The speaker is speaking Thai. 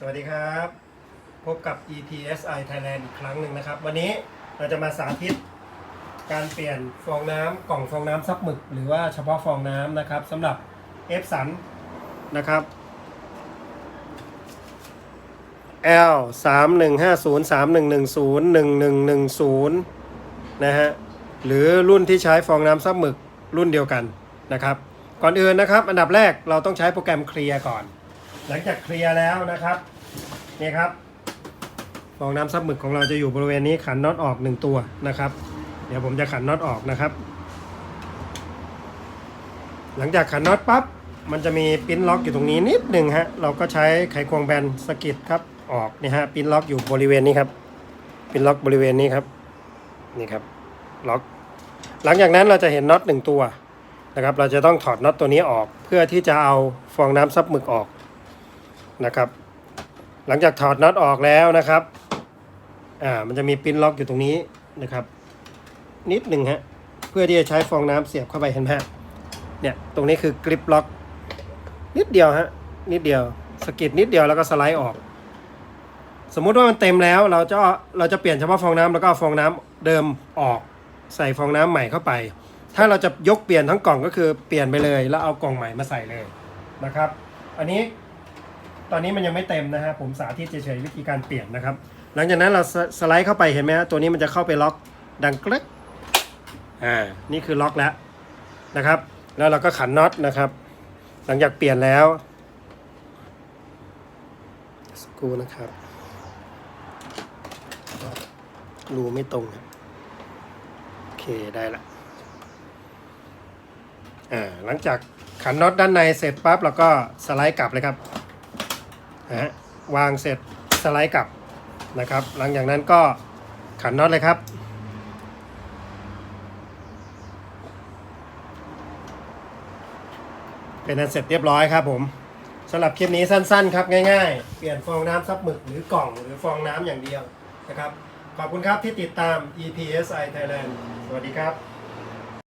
สวัสดีครับ พบกับ EPSI Thailand อีกครั้งหนึ่งนะครับ วันนี้เราจะมาสาธิต การเปลี่ยนฟองน้ำกล่องฟองน้ำซับหมึก หรือว่าเฉพาะฟองน้ำนะครับสำหรับ F สันนะครับ L 3 1 5 0 3 1 1 0 1 1 1 0นะฮะหรือรุ่นที่ใช้ฟองน้ำซับหมึกรุ่นเดียวกันนะครับ ก่อนอื่นนะครับ อันดับแรกเราต้องใช้โปรแกรมเคลียร์ก่อน หลังจากเคลียร์แล้วนะครับนี่ครับฟองน้ำซับหมึกของเราจะอยู่บริเวณนี้ขันน็อตออกหนึ่งตัวนะครับ เดี๋ยวผมจะขันน็อตออกนะครับ หลังจากขันน็อตปั๊บมันจะมีปิ้นล็อกอยู่ตรงนี้นิดหนึ่งฮะเราก็ใช้ไขควงแบนสกิดครับออกนี่ฮะปิ้นล็อกอยู่บริเวณนี้ครับปิ้นล็อกบริเวณนี้ครับนี่ครับล็อก หลังจากนั้นเราจะเห็นน็อตหนึ่งตัวนะครับ เราจะต้องถอดน็อตตัวนี้ออกเพื่อที่จะเอาฟองน้ำซับหมึกออก นะครับ หลังจากถอดน็อตออกแล้วนะครับ อ่า มันจะมีปิ้นล็อกอยู่ตรงนี้นะครับ นิดหนึ่งฮะ เพื่อที่จะใช้ฟองน้ำเสียบเข้าไปเห็นไหมเนี่ย ตรงนี้คือกริปล็อก นิดเดียวฮะ นิดเดียวสกิดนิดเดียวแล้วก็สไลด์ออก สมมุติว่ามันเต็มแล้วเราจะเราจะเปลี่ยนเฉพาะฟองน้ำแล้วก็เอาฟองน้ำเดิมออก ใส่ฟองน้ำใหม่เข้าไป ถ้าเราจะยกเปลี่ยนทั้งกล่องก็คือเปลี่ยนไปเลย แล้วเอากล่องใหม่มาใส่เลยนะครับ อันนี้ ตอนนี้มันยังไม่เต็มนะฮะผมสาธิตเฉยๆวิธีการเปลี่ยนนะครับ หลังจากนั้นเราสไลด์เข้าไปเห็นไหมฮะตัวนี้มันจะเข้าไปล็อกดังกรึกอ่านี่คือล็อกแล้วนะครับ แล้วเราก็ขันน็อตนะครับ หลังจากเปลี่ยนแล้วสกูนะครับรูไม่ตรงโอเคได้ละอ่าหลังจากขันน็อตด้านในเสร็จปั๊บเราก็สไลด์กลับเลยครับ นะฮะวางเสร็จสไลด์กลับนะครับ หลังจากนั้นก็ขันน็อตเลยครับ เป็นอันเสร็จเรียบร้อยครับผมสำหรับคลิปนี้สั้นๆครับง่ายๆ เปลี่ยนฟองน้ำซับหมึกหรือกล่องหรือฟองน้ำอย่างเดียวนะครับ ขอบคุณครับที่ติดตาม EPSI Thailand สวัสดีครับ